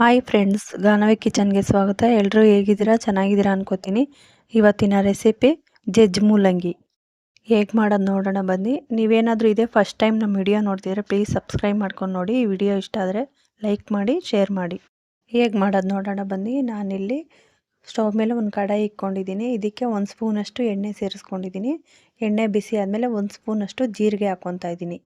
Hi friends Ganavi ಕಿಚನ್ಗೆ ಸ್ವಾಗತ. ಎಲ್ಲರೂ ಹೇಗಿದ್ದೀರಾ? ಚೆನ್ನಾಗಿದ್ದೀರಾ ಅನ್ಕೋತೀನಿ. ಇವತ್ತಿನ ರೆಸಿಪಿ ಜಜ್ ಮೂಲಂಗಿ. ಹೇಗೆ ಮಾಡೋದು ನೋಡೋಣ ಬನ್ನಿ. ನೀವೇನಾದರೂ ಇದೆ ಫಸ್ಟ್ ಟೈಮ್ ನಮ್ಮ ವಿಡಿಯೋ ನೋಡ್ತಿದ್ರೆ ಪ್ಲೀಸ್ ಸಬ್ಸ್ಕ್ರೈಬ್ ಮಾಡ್ಕೊಂಡು ನೋಡಿ. ಈ ವಿಡಿಯೋ ಇಷ್ಟ ಆದರೆ ಲೈಕ್ ಮಾಡಿ ಶೇರ್ ಮಾಡಿ. ಹೇಗೆ ಮಾಡೋದು ನೋಡೋಣ ಬನ್ನಿ. ನಾನಿಲ್ಲಿ ಸ್ಟವ್ ಮೇಲೆ ಒಂದು ಕಡಾಯಿ ಇಕ್ಕೊಂಡಿದ್ದೀನಿ ಇದಕ್ಕೆ ಒಂದು ಸ್ಪೂನಷ್ಟು ಎಣ್ಣೆ ಸೇರಿಸ್ಕೊಂಡಿದ್ದೀನಿ. ಎಣ್ಣೆ ಬಿಸಿ ಆದಮೇಲೆ ಒಂದು ಸ್ಪೂನಷ್ಟು ಜೀರಿಗೆ ಹಾಕ್ಕೊತಾ ಇದ್ದೀನಿ.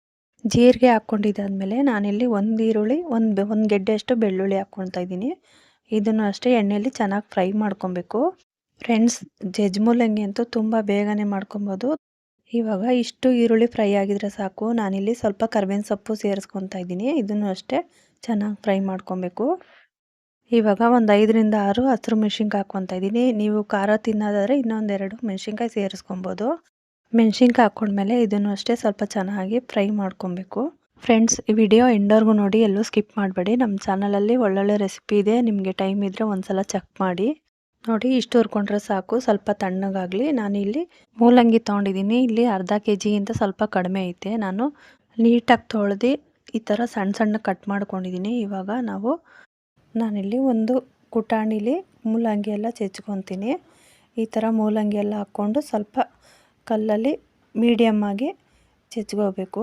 ಜೀರಿಗೆ ಹಾಕ್ಕೊಂಡಿದ್ದಾದಮೇಲೆ ನಾನಿಲ್ಲಿ ಒಂದು ಈರುಳ್ಳಿ, ಒಂದು ಒಂದು ಗೆಡ್ಡೆಯಷ್ಟು ಬೆಳ್ಳುಳ್ಳಿ ಹಾಕ್ಕೊಳ್ತಾ ಇದ್ದೀನಿ. ಇದನ್ನು ಅಷ್ಟೇ ಎಣ್ಣೆಯಲ್ಲಿ ಚೆನ್ನಾಗಿ ಫ್ರೈ ಮಾಡ್ಕೊಬೇಕು. ಫ್ರೆಂಡ್ಸ್ ಜಜ್ಮೂಲಂಗಿ ಅಂತೂ ತುಂಬ ಬೇಗನೆ ಮಾಡ್ಕೊಬೋದು. ಇವಾಗ ಇಷ್ಟು ಈರುಳ್ಳಿ ಫ್ರೈ ಆಗಿದ್ರೆ ಸಾಕು. ನಾನಿಲ್ಲಿ ಸ್ವಲ್ಪ ಕರ್ಬೇವಿನ ಸೊಪ್ಪು ಸೇರಿಸ್ಕೊತಾ ಇದ್ದೀನಿ. ಇದನ್ನು ಅಷ್ಟೇ ಚೆನ್ನಾಗಿ ಫ್ರೈ ಮಾಡ್ಕೊಬೇಕು. ಇವಾಗ ಒಂದು ಐದರಿಂದ ಆರು ಹಸಿರು ಮೆಣಸಿನ್ಕಾಯಿ ಹಾಕ್ಕೊತಾ ಇದ್ದೀನಿ. ನೀವು ಖಾರ ತಿನ್ನೋದಾದರೆ ಇನ್ನೊಂದೆರಡು ಮೆಣಸಿನ್ಕಾಯಿ ಸೇರಿಸ್ಕೊಬೋದು ಮೆಣಸಿನ್ಕಾಯಿ ಹಾಕ್ಕೊಂಡ್ಮೇಲೆ ಇದನ್ನು ಅಷ್ಟೇ ಸ್ವಲ್ಪ ಚೆನ್ನಾಗಿ ಫ್ರೈ ಮಾಡ್ಕೊಬೇಕು. ಫ್ರೆಂಡ್ಸ್, ಈ ವಿಡಿಯೋ ಎಂಡರ್ಗೂ ನೋಡಿ, ಎಲ್ಲೂ ಸ್ಕಿಪ್ ಮಾಡಬೇಡಿ. ನಮ್ಮ ಚಾನಲಲ್ಲಿ ಒಳ್ಳೊಳ್ಳೆ ರೆಸಿಪಿ ಇದೆ, ನಿಮಗೆ ಟೈಮ್ ಇದ್ದರೆ ಒಂದ್ಸಲ ಚೆಕ್ ಮಾಡಿ. ನೋಡಿ, ಇಷ್ಟು ಹುರ್ಕೊಂಡ್ರೆ ಸಾಕು. ಸ್ವಲ್ಪ ತಣ್ಣಗಾಗಲಿ. ನಾನು ಇಲ್ಲಿ ಮೂಲಂಗಿ ತೊಗೊಂಡಿದ್ದೀನಿ. ಇಲ್ಲಿ ಅರ್ಧ ಕೆ ಜಿಗಿಂತ ಸ್ವಲ್ಪ ಕಡಿಮೆ ಐತೆ. ನಾನು ನೀಟಾಗಿ ತೊಳೆದು ಈ ಥರ ಸಣ್ಣ ಸಣ್ಣ ಕಟ್ ಮಾಡ್ಕೊಂಡಿದ್ದೀನಿ. ಇವಾಗ ನಾವು, ನಾನಿಲ್ಲಿ ಒಂದು ಕುಟಾಣಿಲಿ ಮೂಲಂಗಿ ಎಲ್ಲ ಚೆಚ್ಕೊತೀನಿ. ಈ ಥರ ಮೂಲಂಗಿ ಎಲ್ಲ ಹಾಕ್ಕೊಂಡು ಸ್ವಲ್ಪ ಕಲ್ಲಲ್ಲಿ ಮೀಡಿಯಮ್ ಆಗಿ ಚೆಚ್ಕೋಬೇಕು.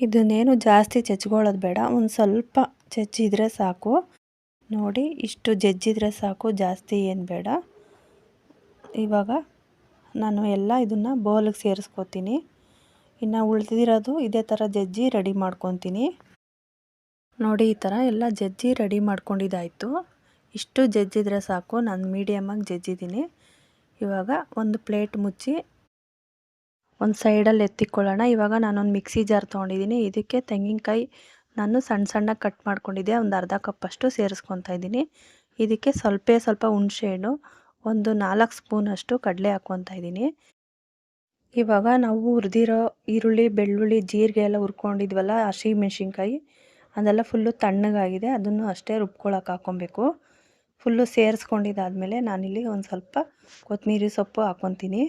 ಇದನ್ನೇನು ಜಾಸ್ತಿ ಚೆಚ್ಕೊಳ್ಳೋದು ಬೇಡ. ಒಂದು ಸ್ವಲ್ಪ ಚೆಚ್ಚಿದ್ರೆ ಸಾಕು. ನೋಡಿ, ಇಷ್ಟು ಜಜ್ಜಿದ್ರೆ ಸಾಕು, ಜಾಸ್ತಿ ಏನು ಬೇಡ. ಇವಾಗ ನಾನು ಎಲ್ಲ ಇದನ್ನು ಬೌಲಿಗೆ ಸೇರಿಸ್ಕೋತೀನಿ. ಇನ್ನು ಉಳಿದಿರೋದು ಇದೇ ಥರ ಜಜ್ಜಿ ರೆಡಿ ಮಾಡ್ಕೊತೀನಿ. ನೋಡಿ, ಈ ಥರ ಎಲ್ಲ ಜಜ್ಜಿ ರೆಡಿ ಮಾಡ್ಕೊಂಡಿದ್ದಾಯಿತು. ಇಷ್ಟು ಜಜ್ಜಿದ್ರೆ ಸಾಕು. ನಾನು ಮೀಡಿಯಮಾಗಿ ಜಜ್ಜಿದ್ದೀನಿ. ಇವಾಗ ಒಂದು ಪ್ಲೇಟ್ ಮುಚ್ಚಿ ಒಂದು ಸೈಡಲ್ಲಿ ಎತ್ತಿಕೊಳ್ಳೋಣ. ಇವಾಗ ನಾನೊಂದು ಮಿಕ್ಸಿ ಜಾರ್ ತೊಗೊಂಡಿದ್ದೀನಿ ಇದಕ್ಕೆ ತೆಂಗಿನಕಾಯಿ ನಾನು ಸಣ್ಣ ಸಣ್ಣ ಕಟ್ ಮಾಡ್ಕೊಂಡಿದ್ದೆ. ಒಂದು ಅರ್ಧ ಕಪ್ಪಷ್ಟು ಸೇರಿಸ್ಕೊತಾ ಇದ್ದೀನಿ ಇದಕ್ಕೆ ಸ್ವಲ್ಪ ಸ್ವಲ್ಪ ಹುಣಸೆಹಣ್ಣು ಒಂದು ನಾಲ್ಕು ಸ್ಪೂನಷ್ಟು ಕಡಲೆ ಹಾಕ್ಕೊತಾ ಇದ್ದೀನಿ ಇವಾಗ ನಾವು ಹುರಿದಿರೋ ಈರುಳ್ಳಿ, ಬೆಳ್ಳುಳ್ಳಿ, ಜೀರಿಗೆ ಎಲ್ಲ ಹುರ್ಕೊಂಡಿದ್ವಲ್ಲ ಹಸಿ ಮೆಣಸಿನ್ಕಾಯಿ ಅದೆಲ್ಲ ಫುಲ್ಲು ತಣ್ಣಗಾಗಿದೆ. ಅದನ್ನು ಅಷ್ಟೇ ರುಬ್ಕೊಳಕ್ಕೆ ಹಾಕ್ಕೊಬೇಕು. ಫುಲ್ಲು ಸೇರಿಸ್ಕೊಂಡಿದ್ದಾದಮೇಲೆ ನಾನಿಲ್ಲಿ ಒಂದು ಸ್ವಲ್ಪ ಕೊತ್ತಂಬರಿ ಸೊಪ್ಪು ಹಾಕ್ಕೊತೀನಿ.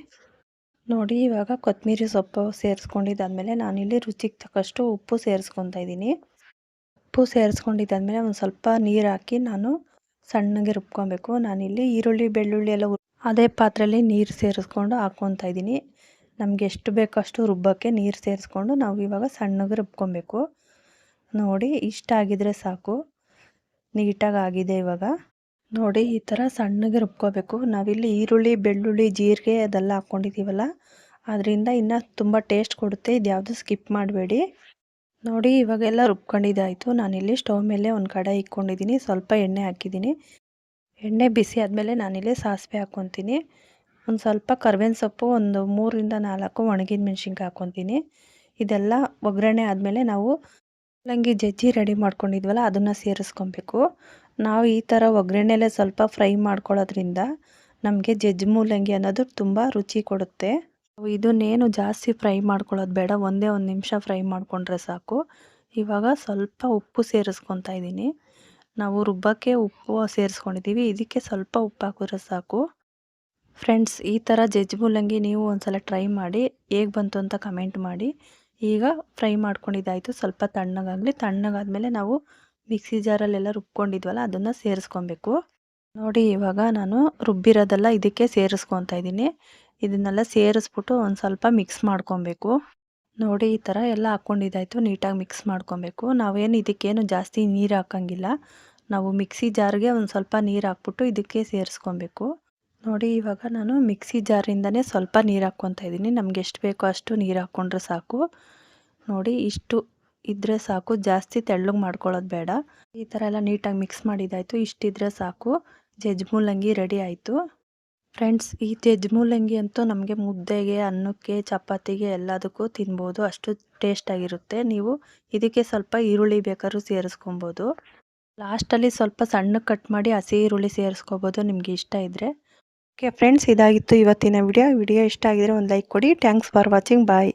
ನೋಡಿ, ಇವಾಗ ಕೊತ್ತಂಬರಿ ಸೊಪ್ಪು ಸೇರಿಸ್ಕೊಂಡಿದ್ದಾದಮೇಲೆ ನಾನಿಲ್ಲಿ ರುಚಿಗೆ ತಕ್ಕಷ್ಟು ಉಪ್ಪು ಸೇರಿಸ್ಕೊತಾ ಇದ್ದೀನಿ. ಉಪ್ಪು ಸೇರಿಸ್ಕೊಂಡಿದ್ದಾದಮೇಲೆ ಒಂದು ಸ್ವಲ್ಪ ನೀರು ಹಾಕಿ ನಾನು ಸಣ್ಣಗೆ ರುಬ್ಕೊಬೇಕು. ನಾನಿಲ್ಲಿ ಈರುಳ್ಳಿ, ಬೆಳ್ಳುಳ್ಳಿ ಎಲ್ಲ ಅದೇ ಪಾತ್ರೆಯಲ್ಲಿ ನೀರು ಸೇರಿಸ್ಕೊಂಡು ಹಾಕ್ಕೊತಾ ಇದ್ದೀನಿ. ನಮಗೆ ಎಷ್ಟು ಬೇಕೋ ಅಷ್ಟು ರುಬ್ಬಕ್ಕೆ ನೀರು ಸೇರಿಸ್ಕೊಂಡು ನಾವು ಇವಾಗ ಸಣ್ಣಗೆ ರುಬ್ಕೊಬೇಕು. ನೋಡಿ ಇಷ್ಟ ಆಗಿದ್ರೆ ಸಾಕು. ನೀಟಾಗಿ ಆಗಿದೆ ಇವಾಗ. ನೋಡಿ, ಈ ಥರ ಸಣ್ಣಗೆ ರುಬ್ಕೋಬೇಕು. ನಾವಿಲ್ಲಿ ಈರುಳ್ಳಿ, ಬೆಳ್ಳುಳ್ಳಿ, ಜೀರಿಗೆ ಅದೆಲ್ಲ ಹಾಕ್ಕೊಂಡಿದ್ದೀವಲ್ಲ ಅದರಿಂದ ಇನ್ನೂ ತುಂಬ ಟೇಸ್ಟ್ ಕೊಡುತ್ತೆ. ಇದು ಯಾವುದು ಸ್ಕಿಪ್ ಮಾಡಬೇಡಿ. ನೋಡಿ, ಇವಾಗೆಲ್ಲ ರುಬ್ಕೊಂಡಿದ್ದಾಯಿತು ನಾನಿಲ್ಲಿ ಸ್ಟವ್ ಮೇಲೆ ಒಂದು ಕಡೆ ಇಕ್ಕೊಂಡಿದ್ದೀನಿ ಸ್ವಲ್ಪ ಎಣ್ಣೆ ಹಾಕಿದ್ದೀನಿ ಎಣ್ಣೆ ಬಿಸಿ ಆದಮೇಲೆ ನಾನಿಲ್ಲಿ ಸಾಸಿವೆ ಹಾಕ್ಕೊತೀನಿ ಒಂದು ಸ್ವಲ್ಪ ಕರ್ಬೇವಿನ ಸೊಪ್ಪು, ಒಂದು ಮೂರರಿಂದ ನಾಲ್ಕು ಒಣಗಿದ ಮೆಣಸಿನ್ಕಾಯಿ ಹಾಕ್ಕೊತೀನಿ ಇದೆಲ್ಲ ಒಗ್ಗರಣೆ ಆದಮೇಲೆ ನಾವು ಮೂಲಂಗಿ ಜಜ್ಜಿ ರೆಡಿ ಮಾಡ್ಕೊಂಡಿದ್ವಲ್ಲ, ಅದನ್ನು ಸೇರಿಸ್ಕೊಬೇಕು. ನಾವು ಈ ಥರ ಒಗ್ಗರಣೆಲೆ ಸ್ವಲ್ಪ ಫ್ರೈ ಮಾಡ್ಕೊಳ್ಳೋದ್ರಿಂದ ನಮಗೆ ಜಜ್ಜಿ ಮೂಲಂಗಿ ಅನ್ನೋದು ತುಂಬ ರುಚಿ ಕೊಡುತ್ತೆ. ಇದನ್ನೇನು ಜಾಸ್ತಿ ಫ್ರೈ ಮಾಡ್ಕೊಳ್ಳೋದು ಬೇಡ, ಒಂದೇ ಒಂದು ನಿಮಿಷ ಫ್ರೈ ಮಾಡಿಕೊಂಡ್ರೆ ಸಾಕು. ಇವಾಗ ಸ್ವಲ್ಪ ಉಪ್ಪು ಸೇರಿಸ್ಕೊತಾ ಇದ್ದೀನಿ. ನಾವು ರುಬ್ಬಕ್ಕೆ ಉಪ್ಪು ಸೇರಿಸ್ಕೊಂಡಿದ್ದೀವಿ, ಇದಕ್ಕೆ ಸ್ವಲ್ಪ ಉಪ್ಪು ಹಾಕಿದ್ರೆ ಸಾಕು. ಫ್ರೆಂಡ್ಸ್ ಈ ಥರ ಜಜ್ಜಿ ಮೂಲಂಗಿ ನೀವು ಒಂದ್ಸಲ ಟ್ರೈ ಮಾಡಿ, ಹೇಗೆ ಬಂತು ಅಂತ ಕಮೆಂಟ್ ಮಾಡಿ. ಈಗ ಫ್ರೈ ಮಾಡ್ಕೊಂಡಿದ್ದಾಯಿತು. ಸ್ವಲ್ಪ ತಣ್ಣಗಾಗಲಿ, ತಣ್ಣಗಾದ್ಮೇಲೆ ನಾವು ಮಿಕ್ಸಿ ಜಾರಲ್ಲೆಲ್ಲ ರುಬ್ಕೊಂಡಿದ್ವಲ್ಲ, ಅದನ್ನು ಸೇರಿಸ್ಕೊಬೇಕು. ನೋಡಿ, ಇವಾಗ ನಾನು ರುಬ್ಬಿರೋದೆಲ್ಲ ಇದಕ್ಕೆ ಸೇರಿಸ್ಕೊತಾ ಇದ್ದೀನಿ. ಇದನ್ನೆಲ್ಲ ಸೇರಿಸ್ಬಿಟ್ಟು ಒಂದು ಸ್ವಲ್ಪ ಮಿಕ್ಸ್ ಮಾಡ್ಕೊಬೇಕು. ನೋಡಿ, ಈ ಥರ ಎಲ್ಲ ಹಾಕ್ಕೊಂಡಿದ್ದಾಯಿತು. ನೀಟಾಗಿ ಮಿಕ್ಸ್ ಮಾಡ್ಕೊಬೇಕು. ನಾವೇನು ಇದಕ್ಕೇನು ಜಾಸ್ತಿ ನೀರು ಹಾಕಂಗಿಲ್ಲ. ನಾವು ಮಿಕ್ಸಿ ಜಾರ್ಗೆ ಒಂದು ಸ್ವಲ್ಪ ನೀರು ಹಾಕ್ಬಿಟ್ಟು ಇದಕ್ಕೆ ಸೇರಿಸ್ಕೊಬೇಕು. ನೋಡಿ, ಇವಾಗ ನಾನು ಮಿಕ್ಸಿ ಜಾರಿಂದನೇ ಸ್ವಲ್ಪ ನೀರು ಹಾಕ್ಕೊತಾ ಇದ್ದೀನಿ. ನಮ್ಗೆ ಎಷ್ಟು ಬೇಕೋ ಅಷ್ಟು ನೀರು ಹಾಕ್ಕೊಂಡ್ರೆ ಸಾಕು. ನೋಡಿ, ಇಷ್ಟು ಇದ್ದರೆ ಸಾಕು. ಜಾಸ್ತಿ ತೆಳ್ಳಗೆ ಮಾಡ್ಕೊಳ್ಳೋದು ಬೇಡ. ಈ ಥರ ಎಲ್ಲ ನೀಟಾಗಿ ಮಿಕ್ಸ್ ಮಾಡಿದ್ದಾಯಿತು ಇಷ್ಟಿದ್ರೆ ಸಾಕು. ಜಜ್ಮೂಲಂಗಿ ರೆಡಿ ಆಯಿತು. ಫ್ರೆಂಡ್ಸ್, ಈ ಜಜ್ಮೂಲಂಗಿ ಅಂತೂ ನಮಗೆ ಮುದ್ದೆಗೆ, ಅನ್ನಕ್ಕೆ, ಚಪಾತಿಗೆ ಎಲ್ಲದಕ್ಕೂ ತಿನ್ಬೋದು. ಅಷ್ಟು ಟೇಸ್ಟಾಗಿರುತ್ತೆ ನೀವು ಇದಕ್ಕೆ ಸ್ವಲ್ಪ ಈರುಳ್ಳಿ ಬೇಕಾದ್ರೂ ಸೇರಿಸ್ಕೊಬೋದು. ಲಾಸ್ಟಲ್ಲಿ ಸ್ವಲ್ಪ ಸಣ್ಣ ಕಟ್ ಮಾಡಿ ಹಸಿ ಈರುಳ್ಳಿ ಸೇರಿಸ್ಕೊಬೋದು ನಿಮಗೆ ಇಷ್ಟ ಇದ್ದರೆ ಓಕೆ ಫ್ರೆಂಡ್ಸ್, ಇದಾಗಿತ್ತು ಇವತ್ತಿನ ವಿಡಿಯೋ. ವಿಡಿಯೋ ಇಷ್ಟ ಆಗಿದ್ರೆ ಒಂದು ಲೈಕ್ ಕೊಡಿ. Thanks for watching bye